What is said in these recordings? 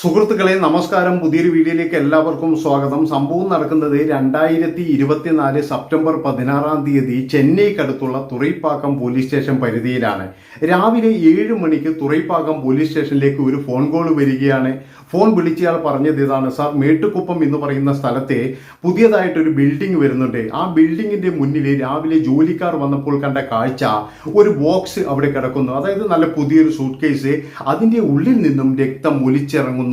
സുഹൃത്തുക്കളെ നമസ്കാരം. പുതിയൊരു വീഡിയോയിലേക്ക് എല്ലാവർക്കും സ്വാഗതം. സംഭവം നടക്കുന്നത് രണ്ടായിരത്തി ഇരുപത്തിനാല് സെപ്റ്റംബർ പതിനാറാം തീയതി ചെന്നൈക്കടുത്തുള്ള തുറൈപ്പാക്കം പോലീസ് സ്റ്റേഷൻ പരിധിയിലാണ്. രാവിലെ ഏഴ് മണിക്ക് തുറൈപ്പാക്കം പോലീസ് സ്റ്റേഷനിലേക്ക് ഒരു ഫോൺ കോൾ വരികയാണ്. ഫോൺ വിളിച്ചയാൾ പറഞ്ഞത് ഇതാണ് സാർ മേട്ടുക്കുപ്പം എന്ന് പറയുന്ന സ്ഥലത്തെ പുതിയതായിട്ടൊരു ബിൽഡിംഗ് വരുന്നുണ്ട്. ആ ബിൽഡിങ്ങിന്റെ മുന്നിൽ രാവിലെ ജോലിക്കാർ വന്നപ്പോൾ കണ്ട കാഴ്ച ഒരു ബോക്സ് അവിടെ കിടക്കുന്നു. അതായത് നല്ല പുതിയൊരു സൂട്ട് കേസ് അതിന്റെ ഉള്ളിൽ നിന്നും രക്തം ഒലിച്ചിറങ്ങുന്നു.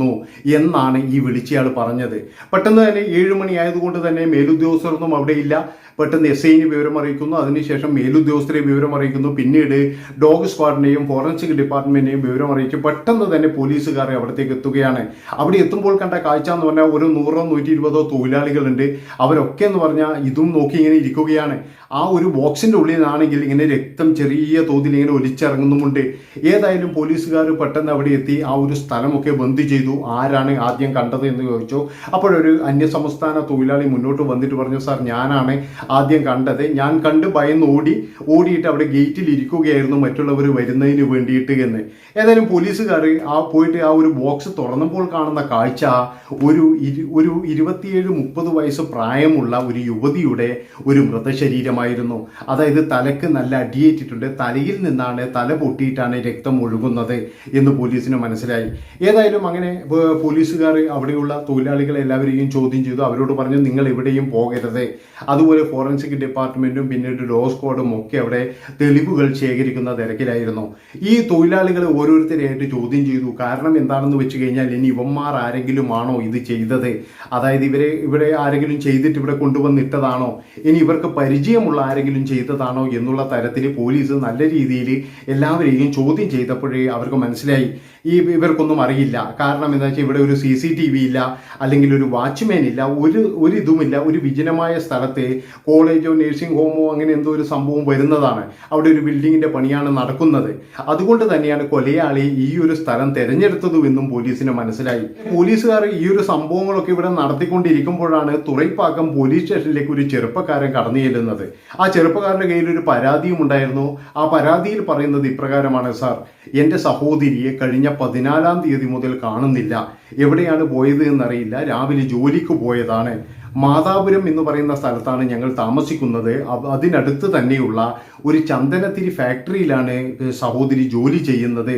എന്നാണ് ഈ വിളിച്ചയാൾ പറഞ്ഞത്. പെട്ടെന്ന് തന്നെ ഏഴുമണി ആയതുകൊണ്ട് തന്നെ മേലുദ്യോഗസ്ഥരൊന്നും അവിടെ ഇല്ല. പെട്ടെന്ന് എസ് ഐന് വിവരം അറിയിക്കുന്നു. അതിനുശേഷം മേലുദ്യോഗസ്ഥരെ വിവരം അറിയിക്കുന്നു. പിന്നീട് ഡോഗ് സ്ക്വാഡിനെയും ഫോറൻസിക് ഡിപ്പാർട്ട്മെന്റിനെയും വിവരം അറിയിച്ചു പെട്ടെന്ന് തന്നെ പോലീസുകാരെ അവിടത്തേക്ക് എത്തുകയാണ്. അവിടെ എത്തുമ്പോൾ കണ്ട കാഴ്ച എന്ന് പറഞ്ഞാൽ ഒരു നൂറോ നൂറ്റി ഇരുപതോ തൊഴിലാളികളുണ്ട്. അവരൊക്കെ എന്ന് പറഞ്ഞാൽ ഇതും നോക്കി ഇങ്ങനെ ഇരിക്കുകയാണ്. ആ ഒരു ബോക്സിന്റെ ഉള്ളിലാണെങ്കിൽ ഇങ്ങനെ രക്തം ചെറിയ തോതിൽ ഇങ്ങനെ ഒലിച്ചിറങ്ങുന്നുമുണ്ട്. ഏതായാലും പോലീസുകാർ പെട്ടെന്ന് അവിടെ എത്തി. ആ ഒരു സ്ഥലമൊക്കെ ബന്ദ് ചെയ്തു. ആരാണ് ആദ്യം കണ്ടത് എന്ന് ചോദിച്ചു. അപ്പോഴൊരു അന്യസംസ്ഥാന തൊഴിലാളി മുന്നോട്ട് വന്നിട്ട് പറഞ്ഞു സാർ ഞാനാണ് ആദ്യം കണ്ടത്. ഞാൻ കണ്ട് ഭയന്ന് ഓടി ഓടിയിട്ട് അവിടെ ഗേറ്റിൽ ഇരിക്കുകയായിരുന്നു മറ്റുള്ളവർ വരുന്നതിന് വേണ്ടിയിട്ട് എന്ന്. ഏതായാലും പോലീസുകാർ ആ പോയിട്ട് ആ ഒരു ബോക്സ് തുറന്നപ്പോൾ കാണുന്ന കാഴ്ച ഒരു ഒരു ഇരുപത്തിയേഴ് മുപ്പത് വയസ്സ് പ്രായമുള്ള ഒരു യുവതിയുടെ ഒരു മൃതശരീരമായിരുന്നു. അതായത് തലക്ക് നല്ല അടിയേറ്റിട്ടുണ്ട്. തലയിൽ നിന്നാണ് തല പൊട്ടിയിട്ടാണ് രക്തം ഒഴുകുന്നത് എന്ന് പോലീസിന് മനസ്സിലായി. ഏതായാലും അങ്ങനെ പോലീസുകാർ അവിടെയുള്ള തൊഴിലാളികളെ എല്ലാവരെയും ചോദ്യം ചെയ്തു. അവരോട് പറഞ്ഞു നിങ്ങൾ എവിടെയും പോകരുത്. അതുപോലെ ഫോറൻസിക് ഡിപ്പാർട്ട്മെന്റും പിന്നീട് ലോ സ്ക്വാഡും ഒക്കെ അവിടെ തെളിവുകൾ ശേഖരിക്കുന്ന തിരക്കിലായിരുന്നു. ഈ തൊഴിലാളികളെ ഓരോരുത്തരെയായിട്ട് ചോദ്യം ചെയ്തു. കാരണം എന്താണെന്ന് വെച്ച് കഴിഞ്ഞാൽ ഇനി ഇവന്മാർ ആരെങ്കിലും ആണോ ഇത് ചെയ്തത്? അതായത് ഇവരെ ഇവിടെ ആരെങ്കിലും ചെയ്തിട്ട് ഇവിടെ കൊണ്ടുവന്നിട്ടതാണോ? ഇനി ഇവർക്ക് പരിചയമുള്ള ആരെങ്കിലും ചെയ്തതാണോ എന്നുള്ള തരത്തിൽ പോലീസ് നല്ല രീതിയിൽ എല്ലാവരെയും ചോദ്യം ചെയ്തപ്പോഴേ അവർക്ക് മനസ്സിലായി. ഈ ഇവർക്കൊന്നും അറിയില്ല. കാരണം എന്താ വെച്ചാൽ ഇവിടെ ഒരു സി സി ടി വി ഇല്ല അല്ലെങ്കിൽ ഒരു വാച്ച്മാൻ ഇല്ല ഒരു ഒരു ഇതുമില്ല ഒരു വിജനമായ സ്ഥലത്ത് കോളേജോ നഴ്സിംഗ് ഹോമോ അങ്ങനെ എന്തോ ഒരു സംഭവം വരുന്നതാണ് അവിടെ ഒരു ബിൽഡിങ്ങിന്റെ പണിയാണ് നടക്കുന്നത്. അതുകൊണ്ട് തന്നെയാണ് കൊലയാളി ഈ ഒരു സ്ഥലം തെരഞ്ഞെടുത്തതുമെന്നും പോലീസിന് മനസ്സിലായി. പോലീസുകാർ ഈ ഒരു സംഭവങ്ങളൊക്കെ ഇവിടെ നടത്തിക്കൊണ്ടിരിക്കുമ്പോഴാണ് തുറൈപ്പാക്കം പോലീസ് സ്റ്റേഷനിലേക്ക് ഒരു ചെറുപ്പക്കാരൻ കടന്നു ചെല്ലുന്നത്. ആ ചെറുപ്പക്കാരന്റെ കയ്യിൽ ഒരു പരാതിയും ഉണ്ടായിരുന്നു. ആ പരാതിയിൽ പറയുന്നത് ഇപ്രകാരമാണ് സാർ എന്റെ സഹോദരിയെ കഴിഞ്ഞ പതിനാലാം തീയതി മുതൽ കാണുന്നില്ല. എവിടെയാണ് പോയത് എന്നറിയില്ല. രാവിലെ ജോലിക്ക് പോയതാണ്. മാതാപുരം എന്ന് പറയുന്ന സ്ഥലത്താണ് ഞങ്ങൾ താമസിക്കുന്നത്. അതിനടുത്ത് തന്നെയുള്ള ഒരു ചന്ദനത്തിരി ഫാക്ടറിയിലാണ് സഹോദരി ജോലി ചെയ്യുന്നത്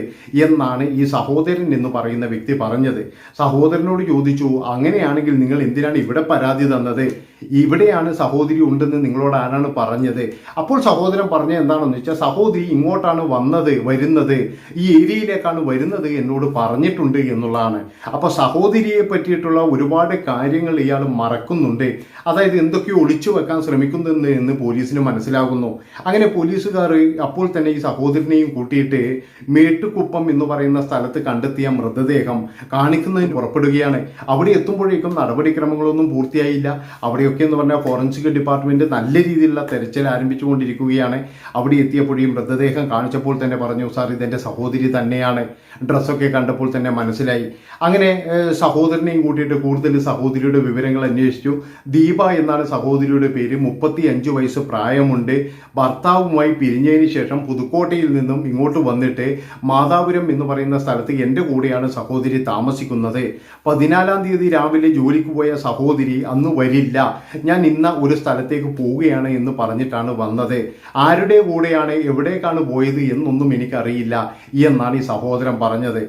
എന്നാണ് ഈ സഹോദരൻ എന്ന് പറയുന്ന വ്യക്തി പറഞ്ഞത്. സഹോദരനോട് ചോദിച്ചു അങ്ങനെയാണെങ്കിൽ നിങ്ങൾ എന്തിനാണ് ഇവിടെ പരാതി തന്നത്? ഇവിടെയാണ് സഹോദരി ഉണ്ടെന്ന് നിങ്ങളോട് ആരാണ് പറഞ്ഞത്? അപ്പോൾ സഹോദരൻ പറഞ്ഞ എന്താണെന്ന് വെച്ചാൽ സഹോദരി ഇങ്ങോട്ടാണ് വന്നത് വരുന്നത്. ഈ ഏരിയയിലേക്കാണ് വരുന്നത് എന്നോട് പറഞ്ഞിട്ടുണ്ട് എന്നുള്ളതാണ്. അപ്പൊ സഹോദരിയെ പറ്റിയിട്ടുള്ള ഒരുപാട് കാര്യങ്ങൾ ഇയാൾ മറക്കുന്നുണ്ട് അതായത് എന്തൊക്കെയോ ഒളിച്ചു വെക്കാൻ ശ്രമിക്കുന്നുണ്ട് എന്ന് പോലീസിന് മനസ്സിലാകുന്നു. അങ്ങനെ പോലീസുകാർ അപ്പോൾ തന്നെ ഈ സഹോദരനെയും കൂട്ടിയിട്ട് മേട്ടുകുപ്പം എന്ന് പറയുന്ന സ്ഥലത്ത് കണ്ടെത്തിയ മൃതദേഹം കാണിക്കുന്നതിന് പുറപ്പെടുകയാണ്. അവിടെ എത്തുമ്പോഴേക്കും നടപടിക്രമങ്ങളൊന്നും പൂർത്തിയായില്ല. അവിടെയൊക്കെ എന്ന് പറഞ്ഞാൽ ഫോറൻസിക് ഡിപ്പാർട്ട്മെന്റ് നല്ല രീതിയിലുള്ള തെരച്ചിൽ ആരംഭിച്ചുകൊണ്ടിരിക്കുകയാണ്. അവിടെ എത്തിയപ്പോഴേ മൃതദേഹം കാണിച്ചപ്പോൾ തന്നെ പറഞ്ഞു സാർ ഇതെന്റെ സഹോദരി തന്നെയാണ്. ഡ്രസ്സൊക്കെ കണ്ടപ്പോൾ തന്നെ മനസ്സിലായി. അങ്ങനെ സഹോദരനെയും കൂട്ടിയിട്ട് കൂടുതൽ സഹോദരിയുടെ വിവരങ്ങൾ അന്വേഷിച്ചു. ദീപ എന്നാണ് സഹോദരിയുടെ പേര്. മുപ്പത്തി അഞ്ച് വയസ്സ് പ്രായമുണ്ട്. ഭർത്താവുമായി പിരിഞ്ഞതിന് ശേഷം പുതുക്കോട്ടയിൽ നിന്നും ഇങ്ങോട്ട് വന്നിട്ട് മാതാപുരം എന്ന് പറയുന്ന സ്ഥലത്ത് എന്റെ കൂടെയാണ് സഹോദരി താമസിക്കുന്നത്. പതിനാലാം തീയതി രാവിലെ ജോലിക്ക് പോയ സഹോദരി അന്ന് വരില്ല. ഞാൻ ഇന്ന ഒരു സ്ഥലത്തേക്ക് പോവുകയാണ് എന്ന് പറഞ്ഞിട്ടാണ് വന്നത്. ആരുടെ കൂടെയാണ് എവിടേക്കാണ് പോയത് എന്നൊന്നും എനിക്കറിയില്ല. എന്നാണ് ഈ സഹോദരൻ പറഞ്ഞത്.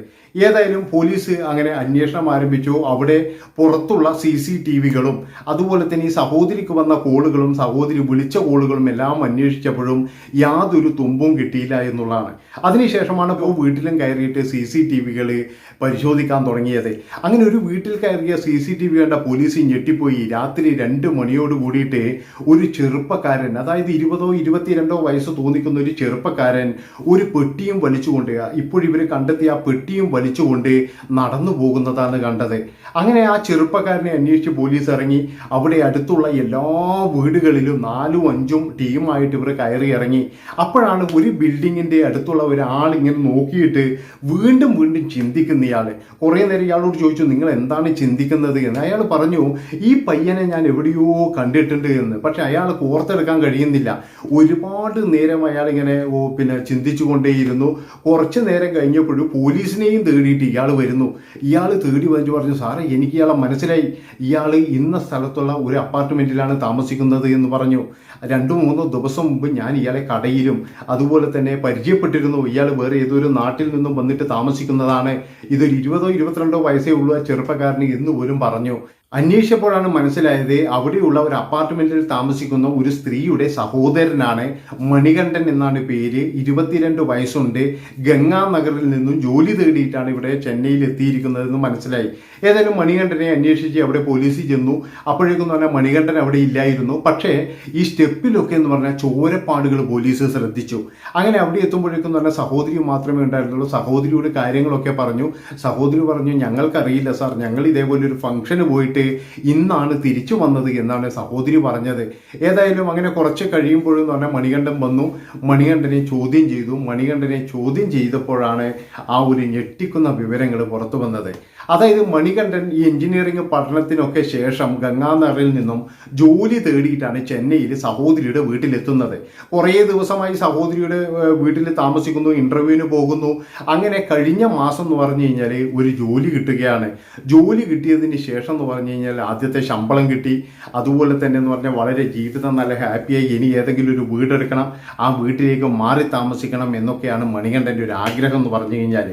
ഏതായാലും പോലീസ് അങ്ങനെ അന്വേഷണം ആരംഭിച്ചു. അവിടെ പുറത്തുള്ള സി സി ടി വികളും അതുപോലെ തന്നെ ഈ സഹോദരിക്ക് വന്ന കോളുകളും സഹോദരി വിളിച്ച കോളുകളും എല്ലാം അന്വേഷിച്ചപ്പോഴും യാതൊരു തുമ്പും കിട്ടിയില്ല എന്നുള്ളതാണ്. അതിനുശേഷമാണ് ഇപ്പോൾ വീട്ടിലും കയറിയിട്ട് സി സി ടി വികൾ പരിശോധിക്കാൻ തുടങ്ങിയത്. അങ്ങനെ ഒരു വീട്ടിൽ കയറിയ സി സി ടി വി കണ്ട പോലീസ് ഞെട്ടിപ്പോയി. രാത്രി രണ്ട് മണിയോട് കൂടിയിട്ട് ഒരു ചെറുപ്പക്കാരൻ അതായത് ഇരുപതോ ഇരുപത്തിരണ്ടോ വയസ്സ് തോന്നിക്കുന്ന ഒരു ചെറുപ്പക്കാരൻ ഒരു പെട്ടിയും വലിച്ചുകൊണ്ട് ഇപ്പോഴിവർ കണ്ടെത്തിയ ആ പെട്ടിയും വലിച്ചുകൊണ്ട് നടന്നു പോകുന്നതാണ് കണ്ടത്. അങ്ങനെ ആ ചെറുപ്പക്കാരനെ അന്വേഷിച്ച് പോലീസ് ഇറങ്ങി. അവിടെ അടുത്തുള്ള എല്ലാ വീടുകളിലും നാലും അഞ്ചും ടീമായിട്ട് ഇവർ കയറി ഇറങ്ങി. അപ്പോഴാണ് ഒരു ബിൽഡിങ്ങിന്റെ അടുത്തുള്ള ഒരാൾ ഇങ്ങനെ നോക്കിയിട്ട് വീണ്ടും വീണ്ടും ചിന്തിക്കുന്ന ഇയാൾ കുറേ നേരം ഇയാളോട് ചോദിച്ചു നിങ്ങൾ എന്താണ് ചിന്തിക്കുന്നത്? എന്ന്. അയാൾ പറഞ്ഞു ഈ പയ്യനെ ഞാൻ എവിടെയോ കണ്ടിട്ടുണ്ട് എന്ന്. പക്ഷെ അയാൾ കോർത്തെടുക്കാൻ കഴിയുന്നില്ല. ഒരുപാട് നേരം അയാൾ ഇങ്ങനെ ഓ, പിന്നെ കുറച്ച് നേരം കഴിഞ്ഞപ്പോഴും പോലീസിനെയും തേടിയിട്ട് ഇയാൾ വരുന്നു. ഇയാൾ തേടി വന്നു പറഞ്ഞു സാറേ എനിക്ക് ഇയാളെ മനസ്സിലായി. ഇയാൾ ഇന്ന സ്ഥലത്തുള്ള ഒരു അപ്പാർട്ട്മെന്റിലാണ് താമസിക്കുന്നത് എന്ന് പറഞ്ഞു. രണ്ടു മൂന്നോ ദിവസം മുമ്പ് ഞാൻ ഇയാളെ കടയിലും അതുപോലെ തന്നെ പരിചയപ്പെട്ടിരുന്നു. ഇയാൾ വേറെ ഏതൊരു നാട്ടിൽ നിന്നും വന്നിട്ട് താമസിക്കുന്നതാണ്. ഇതൊരു ഇരുപതോ ഇരുപത്തിരണ്ടോ വയസ്സേ ഉള്ളൂ ആ ചെറുപ്പക്കാരന് എന്ന് പോലും പറഞ്ഞു. അന്വേഷിച്ചപ്പോഴാണ് മനസ്സിലായത് അവിടെയുള്ള ഒരു അപ്പാർട്ട്മെന്റിൽ താമസിക്കുന്ന ഒരു സ്ത്രീയുടെ സഹോദരനാണ് മണികണ്ഠൻ എന്നാണ് പേര്. ഇരുപത്തിരണ്ട് വയസ്സുണ്ട്. ഗംഗാനഗറിൽ നിന്നും ജോലി തേടിയിട്ടാണ് ഇവിടെ ചെന്നൈയിൽ എത്തിയിരിക്കുന്നതെന്ന് മനസ്സിലായി. ഏതായാലും മണികണ്ഠനെ അന്വേഷിച്ച് അവിടെ പോലീസിൽ ചെന്നു. അപ്പോഴേക്കും പറഞ്ഞാൽ മണികണ്ഠൻ അവിടെ ഇല്ലായിരുന്നു. പക്ഷേ ഈ സ്റ്റെപ്പിലൊക്കെ എന്ന് പറഞ്ഞാൽ ചോരപ്പാടുകൾ പോലീസ് ശ്രദ്ധിച്ചു. അങ്ങനെ അവിടെ എത്തുമ്പോഴേക്കും പറഞ്ഞാൽ സഹോദരി മാത്രമേ ഉണ്ടായിരുന്നുള്ളൂ. സഹോദരിയുടെ കാര്യങ്ങളൊക്കെ പറഞ്ഞു. സഹോദരി പറഞ്ഞു ഞങ്ങൾക്കറിയില്ല സാർ. ഞങ്ങൾ ഇതേപോലെ ഒരു ഫംഗ്ഷന് പോയിട്ട് ഇന്നാണ് തിരിച്ചു വന്നത് എന്നാണ് സഹോദരി പറഞ്ഞത്. ഏതായാലും അങ്ങനെ കുറച്ച് കഴിയുമ്പോഴെന്ന് പറഞ്ഞാൽ മണികണ്ഠൻ വന്നു. മണികണ്ഠനെ ചോദ്യം ചെയ്തു. മണികണ്ഠനെ ചോദ്യം ചെയ്തപ്പോഴാണ് ആ ഒരു ഞെട്ടിക്കുന്ന വിവരങ്ങൾ പുറത്തു വന്നത്. അതായത് മണികണ്ഠൻ ഈ എഞ്ചിനീയറിംഗ് പഠനത്തിനൊക്കെ ശേഷം ഗംഗാനഗറിൽ നിന്നും ജോലി തേടിയിട്ടാണ് ചെന്നൈയിൽ സഹോദരിയുടെ വീട്ടിലെത്തുന്നത്. കുറേ ദിവസമായി സഹോദരിയുടെ വീട്ടിൽ താമസിക്കുന്നു ഇന്റർവ്യൂവിന് പോകുന്നു. അങ്ങനെ കഴിഞ്ഞ മാസം എന്ന് പറഞ്ഞു കഴിഞ്ഞാൽ ഒരു ജോലി കിട്ടുകയാണ്. ജോലി കിട്ടിയതിന് ശേഷം എന്ന് പറഞ്ഞു കഴിഞ്ഞാൽ ആദ്യത്തെ ശമ്പളം കിട്ടി. അതുപോലെ തന്നെ എന്ന് പറഞ്ഞാൽ വളരെ ജീവിതം നല്ല ഹാപ്പിയായി ഇനി ഏതെങ്കിലും ഒരു വീടെടുക്കണം ആ വീട്ടിലേക്ക് മാറി താമസിക്കണം എന്നൊക്കെയാണ് മണികണ്ഠന്റെ ഒരു ആഗ്രഹം എന്ന് പറഞ്ഞു കഴിഞ്ഞാൽ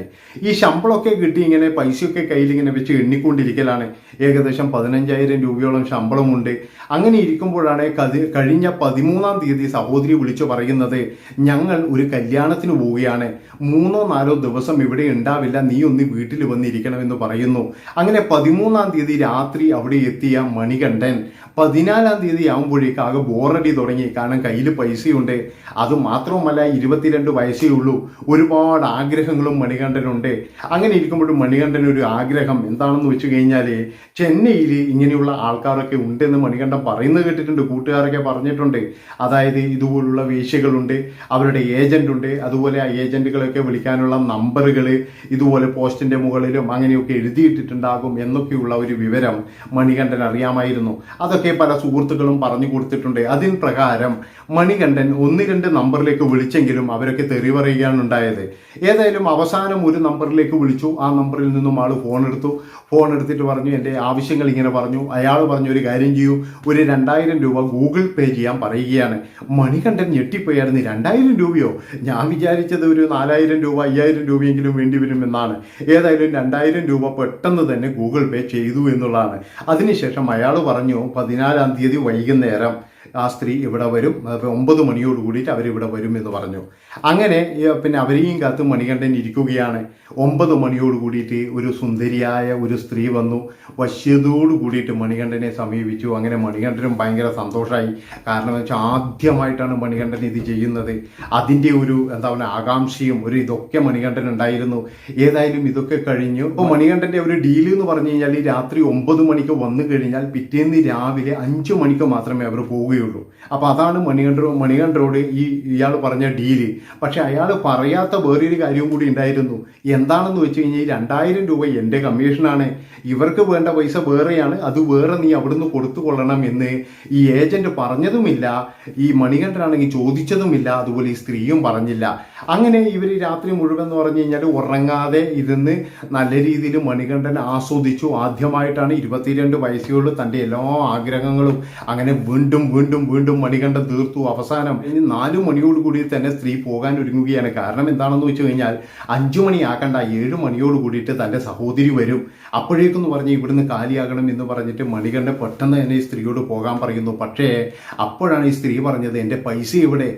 ഈ ശമ്പളമൊക്കെ കിട്ടി ഇങ്ങനെ പൈസയൊക്കെ കയ്യിൽ ഇങ്ങനെ വെച്ച് എണ്ണിക്കൊണ്ടിരിക്കലാണ്. ഏകദേശം പതിനഞ്ചായിരം രൂപയോളം ശമ്പളമുണ്ട്. അങ്ങനെ ഇരിക്കുമ്പോഴാണ് കഴിഞ്ഞ പതിമൂന്നാം തീയതി സഹോദരി വിളിച്ചു പറയുന്നത് ഞങ്ങൾ ഒരു കല്യാണത്തിന് പോവുകയാണ്. മൂന്നോ നാലോ ദിവസം ഇവിടെ ഉണ്ടാവില്ല. നീ ഒന്ന് വീട്ടിൽ വന്നിരിക്കണമെന്ന് പറയുന്നു. അങ്ങനെ പതിമൂന്നാം തീയതി രാത്രി അവിടെ എത്തിയ മണികണ്ഠൻ പതിനാലാം തീയതി ആകുമ്പോഴേക്ക് ആകെ ബോറടി തുടങ്ങി. കാരണം കയ്യിൽ പൈസയുണ്ട്. അത് മാത്രവുമല്ല ഇരുപത്തിരണ്ട് വയസ്സേ ഉള്ളൂ. ഒരുപാട് ആഗ്രഹങ്ങളും മണികണ്ഠനുണ്ട്. അങ്ങനെ ഇരിക്കുമ്പോഴും മണികണ്ഠൻ ഒരു ആഗ്രഹം എന്താണെന്ന് വെച്ച് കഴിഞ്ഞാൽ ചെന്നൈയിൽ ഇങ്ങനെയുള്ള ആൾക്കാരൊക്കെ ഉണ്ടെന്ന് മണികണ്ഠം പറയുന്നത് കേട്ടിട്ടുണ്ട് കൂട്ടുകാരൊക്കെ പറഞ്ഞിട്ടുണ്ട്. അതായത് ഇതുപോലുള്ള വേശ്യകളുണ്ട് അവരുടെ ഏജന്റ് ഉണ്ട് അതുപോലെ ആ ഏജന്റുകളൊക്കെ വിളിക്കാനുള്ള നമ്പറുകൾ ഇതുപോലെ പോസ്റ്റിന്റെ മുകളിലും അങ്ങനെയൊക്കെ എഴുതിയിട്ടിട്ടുണ്ടാകും എന്നൊക്കെയുള്ള ഒരു വിവരം മണികണ്ഠൻ അറിയാമായിരുന്നു. അതൊക്കെ പല സുഹൃത്തുക്കളും പറഞ്ഞു കൊടുത്തിട്ടുണ്ട്. അതിന് പ്രകാരം മണികണ്ഠൻ ഒന്ന് രണ്ട് നമ്പറിലേക്ക് വിളിച്ചെങ്കിലും അവരൊക്കെ തെറി പറയുകയാണ് ഉണ്ടായത്. ഏതായാലും അവസാനം ഒരു നമ്പറിലേക്ക് വിളിച്ചു. ആ നമ്പറിൽ നിന്നും ആൾ ഫോൺ എടുത്തു ഫോൺ എടുത്തിട്ട് പറഞ്ഞു എന്റെ ആവശ്യങ്ങൾ ഇങ്ങനെ പറഞ്ഞു. അയാൾ പറഞ്ഞു ഒരു കാര്യം ചെയ്യൂ. ഒരു രണ്ടായിരം രൂപ ഗൂഗിൾ പേ ചെയ്യാൻ പറയുകയാണ്. മണികണ്ഠൻ ഞെട്ടിപ്പോയായിരുന്നു. രണ്ടായിരം രൂപയോ? ഞാൻ വിചാരിച്ചത് ഒരു നാലായിരം രൂപ അയ്യായിരം രൂപയെങ്കിലും വേണ്ടി വരുമെന്നാണ്. ഏതായാലും രണ്ടായിരം രൂപ പെട്ടെന്ന് തന്നെ ഗൂഗിൾ പേ ചെയ്തു എന്നുള്ളതാണ്. അതിനുശേഷം അയാൾ പറഞ്ഞു പതിനാലാം തീയതി വൈകുന്നേരം. ആ സ്ത്രീ ഇവിടെ വരും. ഒമ്പത് മണിയോട് കൂടിയിട്ട് അവരിവിടെ വരും എന്ന് പറഞ്ഞു. അങ്ങനെ പിന്നെ അവരെയും കാത്ത് മണികണ്ഠൻ ഇരിക്കുകയാണ്. ഒമ്പത് മണിയോട് കൂടിയിട്ട് ഒരു സുന്ദരിയായ ഒരു സ്ത്രീ വന്നു. വശ്യതയോട് കൂടിയിട്ട് മണികണ്ഠനെ സമീപിച്ചു. അങ്ങനെ മണികണ്ഠനും ഭയങ്കര സന്തോഷമായി കാരണം എന്ന് വെച്ചാൽ ആദ്യമായിട്ടാണ് മണികണ്ഠൻ ഇത് ചെയ്യുന്നത്. അതിന്റെ ഒരു എന്താ പറയുക ആകാംക്ഷയും ഒരു ഇതൊക്കെ മണികണ്ഠൻ ഉണ്ടായിരുന്നു. ഏതായാലും ഇതൊക്കെ കഴിഞ്ഞു. ഇപ്പോൾ മണികണ്ഠന്റെ ഒരു ഡീൽ എന്ന് പറഞ്ഞു കഴിഞ്ഞാൽ ഈ രാത്രി ഒമ്പത് മണിക്ക് വന്നു കഴിഞ്ഞാൽ പിറ്റേന്ന് രാവിലെ അഞ്ച് മണിക്ക് മാത്രമേ അവർ പോവുകയുള്ളൂ. അപ്പോൾ അതാണ് മണികണ്ഠ മണികണ്ഠനോട് ഈ ഇയാൾ പറഞ്ഞ ഡീൽ. പക്ഷെ അയാൾ പറയാത്ത വേറൊരു കാര്യവും കൂടി ഉണ്ടായിരുന്നു. എന്താണെന്ന് വെച്ച് കഴിഞ്ഞാൽ രണ്ടായിരം രൂപ എന്റെ കമ്മീഷനാണ്. ഇവർക്ക് വേണ്ട പൈസ വേറെയാണ്. അത് വേറെ നീ അവിടുന്ന് കൊടുത്തു കൊള്ളണം എന്ന് ഈ ഏജന്റ് പറഞ്ഞതുമില്ല. ഈ മണികണ്ഠനാണെങ്കിൽ ചോദിച്ചതുമില്ല. അതുപോലെ ഈ സ്ത്രീയും പറഞ്ഞില്ല. അങ്ങനെ ഇവർ രാത്രി മുഴുവൻ എന്ന് പറഞ്ഞു കഴിഞ്ഞാൽ ഉറങ്ങാതെ ഇരുന്ന് നല്ല രീതിയിൽ മണികണ്ഠൻ ആസ്വദിച്ചു. ആദ്യമായിട്ടാണ് ഇരുപത്തിരണ്ട് വയസ്സുകളിൽ തന്റെ എല്ലാ ആഗ്രഹങ്ങളും അങ്ങനെ വീണ്ടും വീണ്ടും വീണ്ടും മണികണ്ഠൻ തീർത്തു. അവസാനം ഇനി നാലു മണിയോട് കൂടി തന്നെ സ്ത്രീ പോകാൻ ഒരുങ്ങുകയാണ് കാരണം എന്താണെന്ന് വെച്ച് കഴിഞ്ഞാൽ അഞ്ചു മണിയാക്കണ്ട ഏഴ് മണിയോട് കൂടിയിട്ട് തന്റെ സഹോദരി വരും. അപ്പോഴേക്കെന്ന് പറഞ്ഞ് ഇവിടുന്ന് കാലിയാകണം എന്ന് പറഞ്ഞിട്ട് മണികണ്ഠൻ പെട്ടെന്ന് തന്നെ ഈ സ്ത്രീയോട് പോകാൻ പറയുന്നു. പക്ഷേ അപ്പോഴാണ് ഈ സ്ത്രീ പറഞ്ഞത് എന്റെ പൈസ എവിടെ?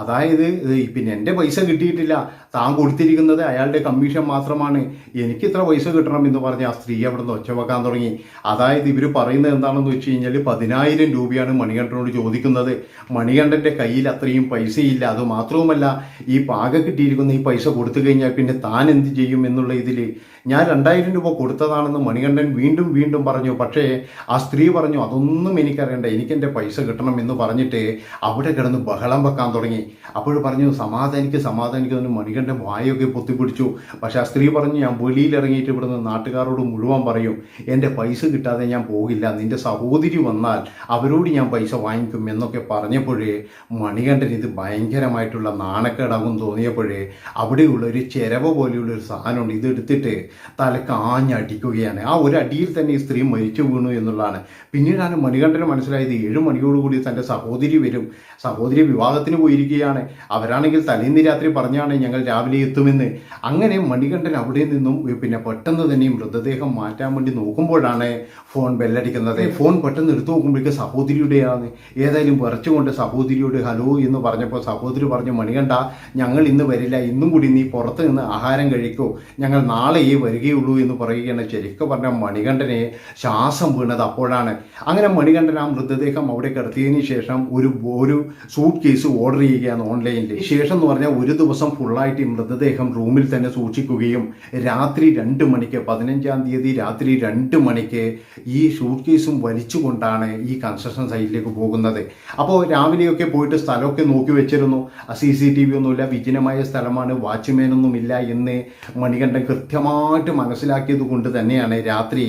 അതായത് പിന്നെ എന്റെ പൈസ കിട്ടിയിട്ടില്ല. താൻ കൊടുത്തിരിക്കുന്നത് അയാളുടെ കമ്മീഷൻ മാത്രമാണ്. എനിക്ക് ഇത്ര പൈസ കിട്ടണം എന്ന് പറഞ്ഞ് ആ സ്ത്രീ അവിടെ നിന്ന് ഒച്ചവെക്കാൻ തുടങ്ങി. അതായത് ഇവർ പറയുന്നത് എന്താണെന്ന് വെച്ച് കഴിഞ്ഞാൽ പതിനായിരം രൂപയാണ് മണികണ്ഠനോട് ചോദിക്കുന്നത്. മണികണ്ഠന്റെ കയ്യിൽ അത്രയും പൈസയില്ല. അത് മാത്രവുമല്ല ഈ പാക കിട്ടിയിരിക്കുന്ന ഈ പൈസ കൊടുത്തു കഴിഞ്ഞാൽ പിന്നെ താൻ എന്ത് ചെയ്യും എന്നുള്ള ഇതിൽ ഞാൻ രണ്ടായിരം രൂപ കൊടുത്തതാണെന്ന് മണികണ്ഠൻ വീണ്ടും വീണ്ടും പറഞ്ഞു. പക്ഷേ ആ സ്ത്രീ പറഞ്ഞു അതൊന്നും എനിക്കറിയണ്ട. എനിക്കെന്റെ പൈസ കിട്ടണം എന്ന് പറഞ്ഞിട്ട് അവിടെ കിടന്ന് ബഹളം വെക്കാൻ തുടങ്ങി. അപ്പോൾ പറഞ്ഞു സമാധാനിക്ക് സമാധാനിക്കുന്നു മണികണ്ഠൻ മണികണ്ഠൻ വായൊക്കെ പൊത്തിപ്പിടിച്ചു. പക്ഷേ ആ സ്ത്രീ പറഞ്ഞു ഞാൻ വെളിയിലിറങ്ങിയിട്ട് ഇവിടുന്ന് നാട്ടുകാരോട് മുഴുവൻ പറയും എന്റെ പൈസ കിട്ടാതെ ഞാൻ പോകില്ല. നിന്റെ സഹോദരി വന്നാൽ അവരോട് ഞാൻ പൈസ വാങ്ങിക്കും എന്നൊക്കെ പറഞ്ഞപ്പോഴേ മണികണ്ഠൻ ഇത് ഭയങ്കരമായിട്ടുള്ള നാണക്കേടാകും തോന്നിയപ്പോഴേ അവിടെയുള്ള ഒരു ചെരവ പോലെയുള്ള ഒരു സാധനമുണ്ട്. ഇത് എടുത്തിട്ട് തലക്ക് ആഞ്ഞടിക്കുകയാണ് ആ ഒരു അടിയിൽ തന്നെ ഈ സ്ത്രീ മരിച്ചു വീണു എന്നുള്ളതാണ്. പിന്നീടാണ് മണികണ്ഠന് മനസ്സിലായത് ഏഴ് മണിയോടുകൂടി തന്റെ സഹോദരി വരും. സഹോദരി വിവാഹത്തിന് പോയിരിക്കുകയാണ്. അവരാണെങ്കിൽ തലേന്ന് രാത്രി പറഞ്ഞാണ് ഞങ്ങൾ രാവിലെ എത്തുമെന്ന്. അങ്ങനെ മണികണ്ഠൻ അവിടെ നിന്നും പിന്നെ പെട്ടെന്ന് തന്നെ മൃതദേഹം മാറ്റാൻ വേണ്ടി നോക്കുമ്പോഴാണ് ഫോൺ ബെല്ലടിക്കുന്നത്. ഫോൺ പെട്ടെന്ന് എടുത്തു നോക്കുമ്പോഴേക്ക് സഹോദരിയുടെയാണ്. ഏതായാലും വിറച്ചുകൊണ്ട് സഹോദരിയോട് ഹലോ എന്ന് പറഞ്ഞപ്പോൾ സഹോദരി പറഞ്ഞു മണികണ്ഠ ഞങ്ങൾ ഇന്ന് വരില്ല. ഇന്നും കൂടി നീ പുറത്ത് നിന്ന് ആഹാരം കഴിക്കോ. ഞങ്ങൾ നാളെ നാളെയേ വരികയുള്ളൂ എന്ന് പറയുകയാണ്. ശരിക്കും പറഞ്ഞ മണികണ്ഠനെ ശ്വാസം വീണത് അപ്പോഴാണ്. അങ്ങനെ മണികണ്ഠൻ ആ മൃതദേഹം അവിടെ കിടത്തിയതിന് ശേഷം ഒരു ഒരു സൂട്ട് കേസ് ഓർഡർ ചെയ്യുകയാണ് ഓൺലൈനിൽ ശേഷം എന്ന് പറഞ്ഞാൽ ഒരു ദിവസം ഫുള്ളായിട്ട് ഈ മൃതദേഹം റൂമിൽ തന്നെ സൂക്ഷിക്കുകയും രാത്രി രണ്ട് മണിക്ക് പതിനഞ്ചാം തീയതി രാത്രി രണ്ട് മണിക്ക് ഈ സൂട്ട് കേസും വലിച്ചുകൊണ്ടാണ് ഈ കൺസ്ട്രക്ഷൻ സൈറ്റിലേക്ക് പോകുന്നത്. അപ്പോൾ രാവിലെയൊക്കെ പോയിട്ട് സ്ഥലമൊക്കെ നോക്കി വെച്ചിരുന്നു. സി സി ടി വി ഒന്നുമില്ല വിജനമായ സ്ഥലമാണ് വാച്ച്മാനൊന്നുമില്ല എന്ന് മണികണ്ഠൻ കൃത്യമായിട്ട് മനസ്സിലാക്കിയത് കൊണ്ട് തന്നെയാണ് രാത്രി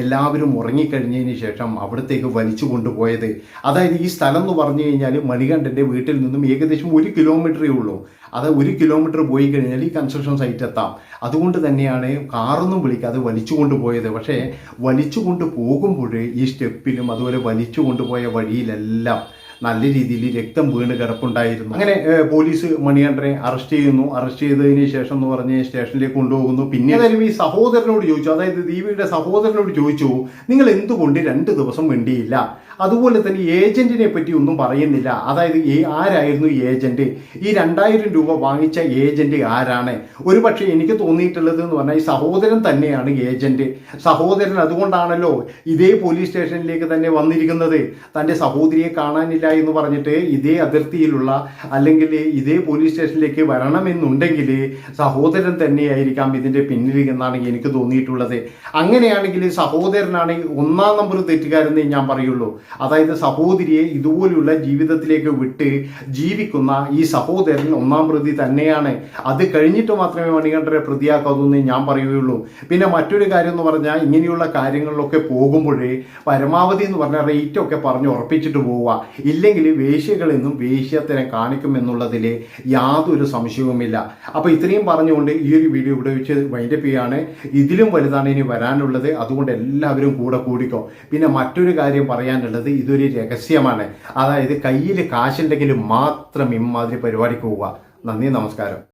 എല്ലാവരും ഉറങ്ങിക്കഴിഞ്ഞതിന് ശേഷം അവിടത്തേക്ക് വലിച്ചു കൊണ്ടുപോയത്. അതായത് ഈ സ്ഥലം എന്ന് പറഞ്ഞു കഴിഞ്ഞാൽ മണികണ്ഠന്റെ വീട്ടിൽ നിന്നും ഏകദേശം ഒരു കിലോമീറ്ററേ ഉള്ളൂ. അത് ഒരു കിലോമീറ്റർ പോയി കഴിഞ്ഞാൽ ഈ കൺസ്ട്രക്ഷൻ സൈറ്റ് എത്താം. അതുകൊണ്ട് തന്നെയാണ് കാറൊന്നും വിളിക്കാതെ വലിച്ചു കൊണ്ടുപോയത്. പക്ഷേ വലിച്ചു കൊണ്ട് പോകുമ്പോൾ ഈ സ്റ്റെപ്പിലും അതുപോലെ വലിച്ചു കൊണ്ടുപോയ വഴിയിലെല്ലാം നല്ല രീതിയിൽ രക്തം വീണ് കിടപ്പുണ്ടായിരുന്നു. അങ്ങനെ പോലീസ് മണികണ്ഠനെ അറസ്റ്റ് ചെയ്യുന്നു. അറസ്റ്റ് ചെയ്തതിന് ശേഷം എന്ന് പറഞ്ഞ് സ്റ്റേഷനിലേക്ക് കൊണ്ടുപോകുന്നു. പിന്നെ ഏതായാലും ഈ സഹോദരനോട് ചോദിച്ചു. അതായത് ദീപിയുടെ സഹോദരനോട് ചോദിച്ചു നിങ്ങൾ എന്തുകൊണ്ട് രണ്ട് ദിവസം വേണ്ടിയില്ല അതുപോലെ തന്നെ ഏജന്റിനെ പറ്റി ഒന്നും പറയുന്നില്ല. അതായത് ഈ ആരായിരുന്നു ഏജന്റ്? ഈ രണ്ടായിരം രൂപ വാങ്ങിച്ച ഏജന്റ് ആരാണ്? ഒരു പക്ഷേ എനിക്ക് തോന്നിയിട്ടുള്ളത് എന്ന് പറഞ്ഞാൽ ഈ സഹോദരൻ തന്നെയാണ് ഏജന്റ്. സഹോദരൻ അതുകൊണ്ടാണല്ലോ ഇതേ പോലീസ് സ്റ്റേഷനിലേക്ക് തന്നെ വന്നിരിക്കുന്നത്. തന്റെ സഹോദരിയെ കാണാനില്ല എന്ന് പറഞ്ഞിട്ട് ഇതേ അതിർത്തിയിലുള്ള അല്ലെങ്കിൽ ഇതേ പോലീസ് സ്റ്റേഷനിലേക്ക് വരണമെന്നുണ്ടെങ്കിൽ സഹോദരൻ തന്നെയായിരിക്കാം ഇതിന്റെ പിന്നിൽ എന്നാണ് എനിക്ക് തോന്നിയിട്ടുള്ളത്. അങ്ങനെയാണെങ്കിൽ സഹോദരനാണ് ഒന്നാം നമ്പർ തെറ്റുകാരെന്നേ ഞാൻ പറയുള്ളൂ. അതായത് സഹോദരിയെ ഇതുപോലെയുള്ള ജീവിതത്തിലേക്ക് വിട്ട് ജീവിക്കുന്ന ഈ സഹോദരൻ ഒന്നാം പ്രതി തന്നെയാണ്. അത് കഴിഞ്ഞിട്ട് മാത്രമേ മണികണ്ഠരെ പ്രതിയാക്കാവൂ എന്ന് ഞാൻ പറയുകയുള്ളൂ. പിന്നെ മറ്റൊരു കാര്യം എന്ന് പറഞ്ഞാൽ ഇങ്ങനെയുള്ള കാര്യങ്ങളിലൊക്കെ പോകുമ്പോഴേ പരമാവധി എന്ന് പറഞ്ഞാൽ റേറ്റ് ഒക്കെ പറഞ്ഞ് ഉറപ്പിച്ചിട്ട് പോവുക. ഇല്ലെങ്കിൽ വേശ്യകളെന്നും വേശ്യത്തിനെ കാണിക്കുമെന്നുള്ളതിൽ യാതൊരു സംശയവുമില്ല. അപ്പോൾ ഇത്രയും പറഞ്ഞുകൊണ്ട് ഈ ഒരു വീഡിയോ ഇവിടെ വെച്ച് വൈൻഡപ്പ് ചെയ്യാണ് ഇതിലും വലുതാണ് ഇനി വരാനുള്ളത്. അതുകൊണ്ട് എല്ലാവരും കൂടെ കൂടിക്കോ. പിന്നെ മറ്റൊരു കാര്യം പറയാനുള്ളത് ഇതൊരു രഹസ്യമാണ്. അതായത് കയ്യിൽ കാശുണ്ടെങ്കിൽ മാത്രം ഇമാതിരി പരിപാടിക്ക് പോവുക. നന്ദി നമസ്കാരം.